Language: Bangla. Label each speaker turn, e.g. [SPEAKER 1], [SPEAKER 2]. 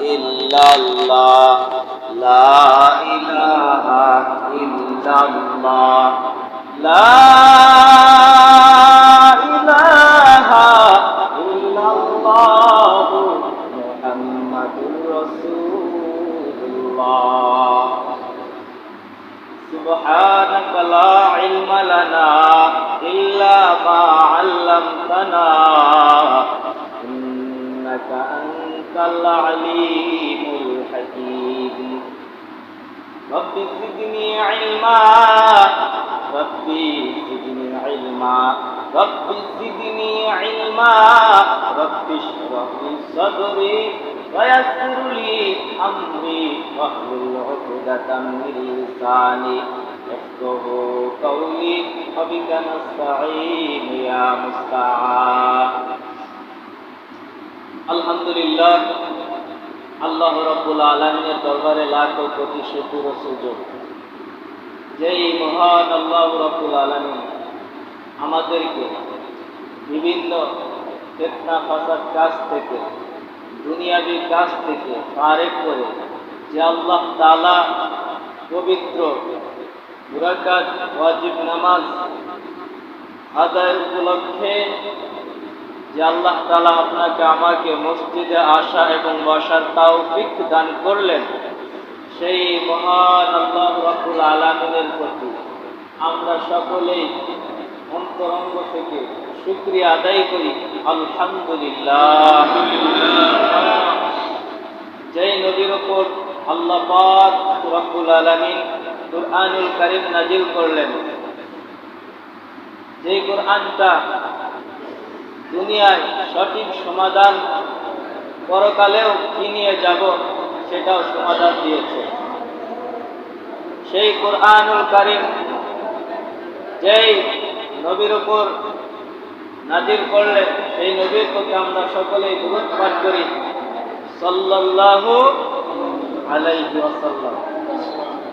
[SPEAKER 1] إلا الله لا إله إلا الله لا إله إلا الله محمد رسول الله سبحانك لا علم لنا إلا ما علمتنا إنك أنت العليم الحكيم. رب زدني علما. ربي زدني علما. رب زدني علما. رب اشرح لي صدري ويسر لي أمري. واحلل عقدة من لساني. يفقه قولي. وبك نستعين يا مستعان. আলহামদুলিল্লাহ, আল্লাহ রব্বুল আলমিনের দরবারে লাখ কোটি শুকুর সুযোগ। যেই মহান আল্লাহ রব্বুল আলমিন আমাদেরকে বিভিন্ন ফেতনা ফাসার কাজ থেকে, দুনিয়াবি কাজ থেকে ফারেক করে, যে আল্লাহ তালা পবিত্র মুরাকাত, ওয়াজিব নামাজ আদায়ের উপলক্ষে যে আল্লাহ তালা আপনাকে আমাকে মসজিদে আসা এবং বসার তৌফিক দান করলেন, সেই মহান আল্লাহ রাব্বুল আলামিনের প্রতি আমরা সকলেই অন্তরঙ্গ থেকে শুক্রিয়া আদায় করি। আলহামদুলিল্লাহ। যেই নবীর ওপর আল্লাহ পাক রব্বুল আলামিন কুরআনুল কারীম নাজিল করলেন, যেই কোরআনটা দুনিয়ায় সঠিক সমাধান পরকালেও কি নিয়ে যাব সেটাও সমাধান দিয়েছে। সেই কোরআনুল কারিম যেই নবীর উপর নাজির করলে, সেই নবীর প্রতি আমরা সকলেই দূরত পাঠ করি। সাল্লাল্লাহু আলাইহি ওয়াসাল্লাম।